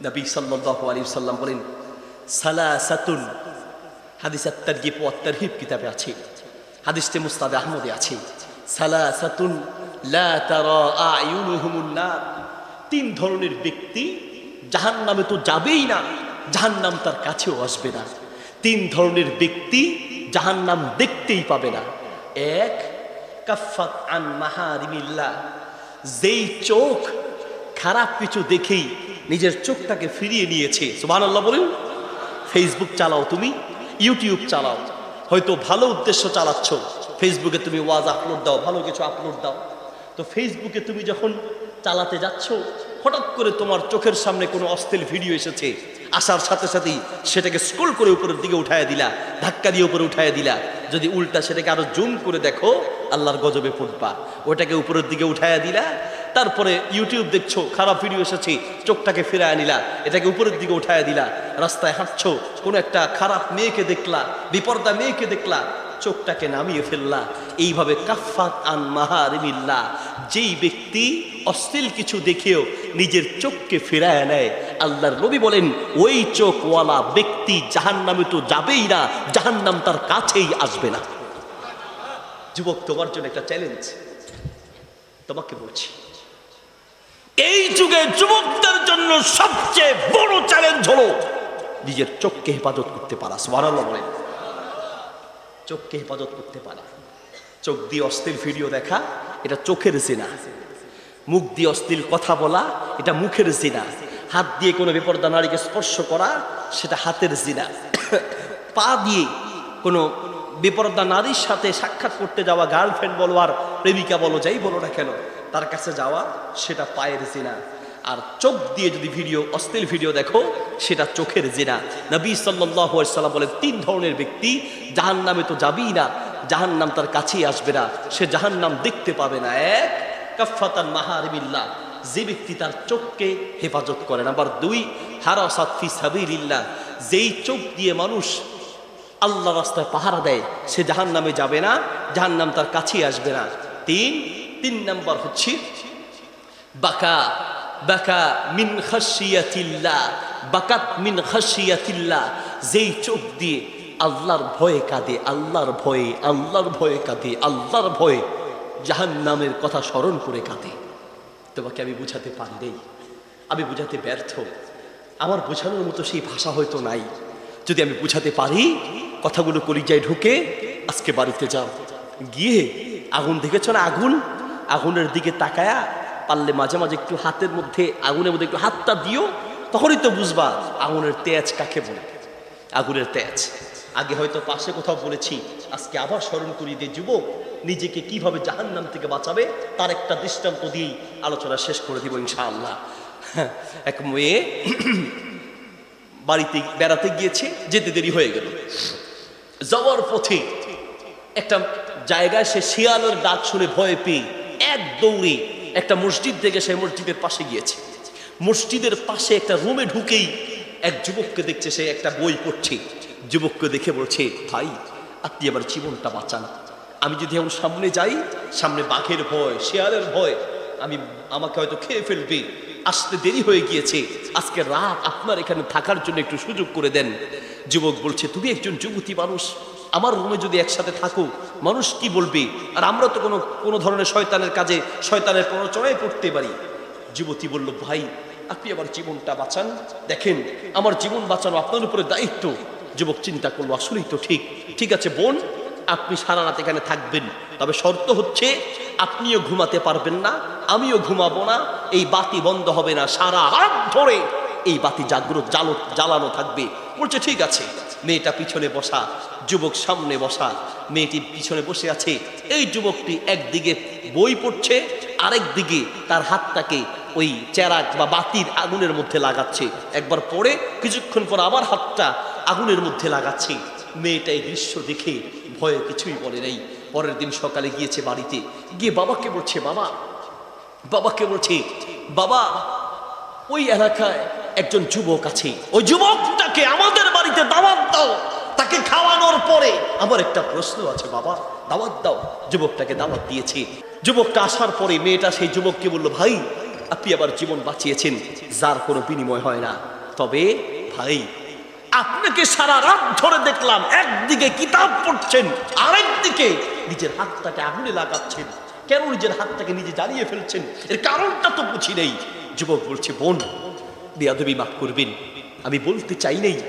নবী সাল্লাল্লাহু আলাইহি সাল্লাম বলেন সালাসাতুন হাদিস আত্তারগিব ও আত্তারহিব কিতাবে আছে হাদিসটি মুস্তাদ আহমদে আছে সালাসাতুন লা তিন ধরনের ব্যক্তি জাহান নামে তো যাবেই না জাহান নাম তার কাছেও আসবে না তিন ধরনের ব্যক্তি জাহান নাম দেখতেই পাবে না এক কাফাত আন মাহারিমিল্লাহ যেই চোখ খারাপ কিছু দেখেই নিজের চোখটাকে ফিরিয়ে নিয়েছে। সুবহান আল্লাহ বলেন ফেসবুক চালাও তুমি ইউটিউব চালাও। হয়তো ভালো উদ্দেশ্য চালাচ্ছ। ফেসবুকে তুমি ওয়াজ আপলোড দাও, ভালো কিছু আপলোড দাও। তো ফেসবুকে তুমি যখন চালাতে যাচ্ছ, হঠাৎ করে তোমার চোখের সামনে কোনো অস্থির ভিডিও এসেছে। আসার সাথে সাথেই সেটাকে স্ক্রোল করে উপরের দিকে উঠায় দিলা, ধাক্কা দিয়ে উপরে উঠায় দিলা। যদি উল্টা সেটাকে আরও জুম করে দেখো, আল্লাহর গজবে ফুটবা। ওটাকে উপরের দিকে উঠায় দিলা তারপরে ইউটিউব দেখছ, খারাপ ভিডিও এসেছে, চোখটাকে ফিরায় নিলা, এটাকে উপরের দিকে উঠায় দিলা, রাস্তায় হাঁটছো, কোনো একটা খারাপ মেয়েকে দেখলা, বিপর্দা মেয়েকে দেখলা, চোখটাকে নামিয়ে ফেললা, এইভাবে কাফাত আন মাহারিমিল্লা যেই ব্যক্তি অশ্লীল কিছু দেখেও নিজের চোখকে ফেরায় নেয়, আল্লাহর নবী বলেন, ওই চোখওয়ালা ব্যক্তি জাহান্নামে তো যাবেই না, জাহান্নাম তার কাছেই আসবে না। যুবক, তোমার জন্য একটা চ্যালেঞ্জ তোমাকে বলছি। এই যুগে যুবকদের জন্য সবচেয়ে বড় চ্যালেঞ্জ হলো নিজের চোখকে হেফাজত করতে পারা বলেন। চোখকে হেফাজত করতে পারা। চোখ দিয়ে অস্থির ভিডিও দেখা, এটা চোখের জিনা মুখ দিয়ে অশ্লীল কথা বলা, এটা মুখের জিনা হাত দিয়ে কোনো বিপর্দা নারীকে স্পর্শ করা, সেটা হাতের জিনা পা দিয়ে কোনো বিপর্দা নারীর সাথে সাক্ষাৎ করতে যাওয়া গার্লফ্রেন্ড বলো আর প্রেমিকা বলো, যাই বলো না কেন তার কাছে যাওয়া, সেটা পায়ের জিনা। আর চোখ দিয়ে যদি ভিডিও, অশ্লীল ভিডিও দেখো, সেটা চোখের জেনা। নবী সাল্লাহ সাল্লাম বলেন, তিন ধরনের ব্যক্তি জাহান নামে তো যাবেই না জাহান নাম তার কাছেই আসবে না, সে জাহান নাম দেখতে পাবে না। এক কাফাতান মাহারিমিল্লাহ, যে ব্যক্তি তার চোখকে হেফাজত করে। নাম্বার দুই, হারাসাত ফি সাবিলিল্লাহ, যেই চোখ দিয়ে মানুষ আল্লাহ রাস্তায় পাহারা দেয়, সে জাহান নামে যাবে না জাহান নাম তার কাছেই আসবে না। তিন তিন নাম্বার হচ্ছে, বাকা বাকা মিন খাসিয়াতিল্লাহ বাকাত মিন খাসিয়াতিল্লাহ যেই চোখ দিয়ে আল্লাহর ভয়ে কাঁদে, আল্লাহর ভয়ে আল্লাহর ভয়ে কাঁদে, আল্লাহর ভয়ে জাহান নামের কথা স্মরণ করে কাঁদে। তোমাকে আমি বুঝাতে পারি নেই। আমি বুঝাতে ব্যর্থ। আমার বোঝানোর মতো সেই ভাষা হয়তো নাই। যদি আমি বুঝাতে পারি, কথাগুলো কলিজায় ঢুকে আজকে বাড়িতে যাও। গিয়ে আগুন দেখেছ না আগুন? আগুনের দিকে তাকায়া পারলে মাঝে মাঝে একটু হাতের মধ্যে, আগুনের মধ্যে একটু হাতটা দিও, তখনই তো বুঝবা আগুনের তেজ কাকে বলে। আগুনের তেজ। আগে হয়তো পাশে কোথাও বলেছি, আজকে আবার স্মরণ করি দিয়ে যুবক, নিজেকে কীভাবে জাহান্নাম থেকে বাঁচাবে, তার একটা দৃষ্টান্ত দিয়েই আলোচনা শেষ করে দিব ইনশাআল্লাহ। এক মেয়ে বাড়িতে বেড়াতে গিয়েছে, যেতে দেরি হয়ে গেল। যাওয়ার পথে একটা জায়গায় সে শিয়ালের ডাক শুনে ভয় পেয়ে এক দৌড়ে একটা মসজিদ থেকে সে মসজিদের পাশে গিয়েছে। মসজিদের পাশে একটা রুমে ঢুকেই এক যুবককে দেখছে, সে একটা বই পড়ছে। যুবককে দেখে বলছে, ভাই, আপনি আমার জীবনটা বাঁচান। আমি যদি এখন সামনে যাই, সামনে বাঘের ভয়, শেয়ালের ভয়, আমি, আমাকে হয়তো খেয়ে ফেলবে। আসতে দেরি হয়ে গিয়েছে। আজকে রাত আপনার এখানে থাকার জন্য একটু সুযোগ করে দেন। যুবক বলছে, তুমি একজন যুবতী মানুষ। আমার রুমে যদি একসাথে থাকো, মানুষ কি বলবে? আর আমরা তো কোনো কোনো ধরনের শয়তানের কাজে, শয়তানের প্ররোচনায় পড়তে পারি। যুবতী বলল, ভাই, আপনি আমার জীবনটা বাঁচান। দেখেন, আমার জীবন বাঁচানো আপনার উপরে দায়িত্ব। যুবক চিন্তা করল, আসলেই তো ঠিক। ঠিক আছে, বোন, আপনি সারা রাত এখানে থাকবেন। তবে শর্ত হচ্ছে, আপনিও ঘুমাতে পারবেন না, আমিও ঘুমাবো না। এই বাতি বন্ধ হবে না, সারা রাত ধরে এই বাতি জাগ্রত জালো জ্বালানো থাকবে। বলছে, ঠিক আছে। মেয়েটা পিছনে বসা, যুবক সামনে বসা, মেয়েটি পিছনে বসে আছে। এই যুবকটি একদিকে বই পড়ছে, আরেক দিকে তার হাতটাকে ওই চেরাক বা বাতির আগুনের মধ্যে লাগাচ্ছে। একবার পরে কিছুক্ষণ পর আবার হাতটা আগুনের মধ্যে লাগাচ্ছে। মেয়েটা এই দৃশ্য দেখে ভয়ে কিছুই বলে নেই। পরের দিন সকালে গিয়েছে বাড়িতে। গিয়ে বাবাকে বলছে, বাবা, বাবাকে বলছে, বাবা, ওই এলাকায় একজন যুবক আছে। ওই যুবকটাকে আমাদের বাড়িতে দাওয়াত দাও তাকে খাওয়ানোর পরে আমার একটা প্রশ্ন আছে, বাবা। দাওয়াত দাও, যুবকটাকে দাওয়াত দিয়েছে। যুবকটা আসার পরে মেয়েটা সেই যুবককে বলল, ভাই, আপনি আবার জীবন বাঁচিয়েছেন, যার কোনো বিনিময় হয় না। তবে, ভাই, আপনাকে সারা রাত ধরে দেখলাম, একদিকে কিতাব পড়ছেন, আরেকদিকে নিজের হাতটাকে আগুনে লাগাচ্ছেন। কেন নিজের হাতটাকে নিজে জ্বালিয়ে ফেলছেন? এর কারণটা তো বুঝি নেই। যুবক বলছে, বোন, বেয়াদবি মাফ করবেন। আমি বলতে চাই নেই,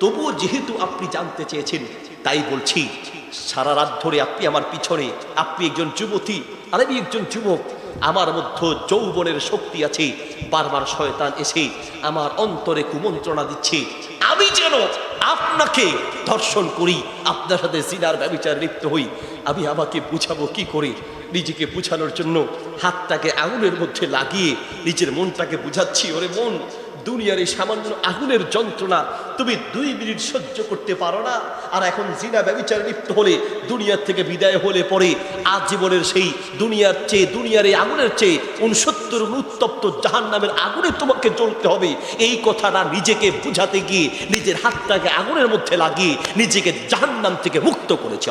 তবুও যেহেতু আপনি জানতে চেয়েছেন তাই বলছি, সারা রাত ধরে আপনি আমার পিছনে, আপনি একজন যুবতী, আর আমি একজন যুবক। আমার মধ্যে যৌবনের শক্তি আছে, বারবার শয়তান এসে আমার অন্তরে কুমন্ত্রণা দিচ্ছে। আমি যেন আপনাকে ধর্ষণ করি, আপনার সাথে জিনার ব্যবচার লিপ্ত হই। আমি আমাকে বুঝাবো কি করে? নিজেকে বুঝানোর জন্য হাতটাকে আঙুলের মধ্যে লাগিয়ে নিজের মনটাকে বুঝাচ্ছি, ওরে মন। দুনিয়ার এই সামান্য আগুনের যন্ত্রণা তুমি দুই মিনিট সহ্য করতে পারো না। আর এখন জিনা ব্যবচার লিপ্ত হলে, দুনিয়ার থেকে বিদায় হলে পরে আজীবনের সেই দুনিয়ার চেয়ে, দুনিয়ার এই আগুনের চেয়ে উনসত্তর উত্তপ্ত জাহান নামের আগুনে তোমাকে জ্বলতে হবে। এই কথাটা নিজেকে বুঝাতে গিয়ে, নিজের হাতটাকে আগুনের মধ্যে লাগিয়ে, নিজেকে জাহান নাম থেকে মুক্ত করেছে।